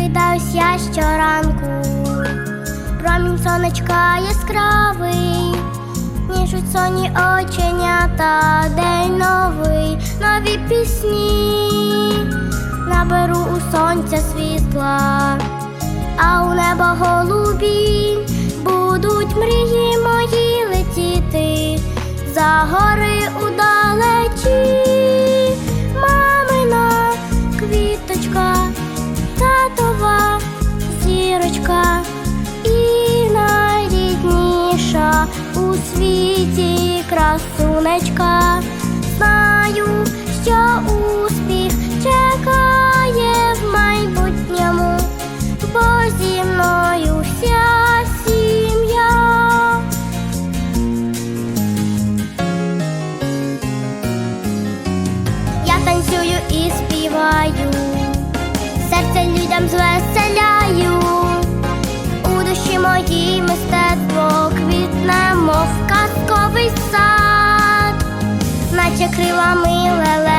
прокидаюсь я щоранку, промінь сонечка яскравий, ніжуть соні оченята, день новий, нові пісні, наберу у сонця світла, а у небо голубі будуть мрії мої летіти. За у світі красунечка. Знаю, що успіх чекає в майбутньому, бо зі мною вся сім'я. Я танцюю і співаю, серце людям звеселяю, крилами леле.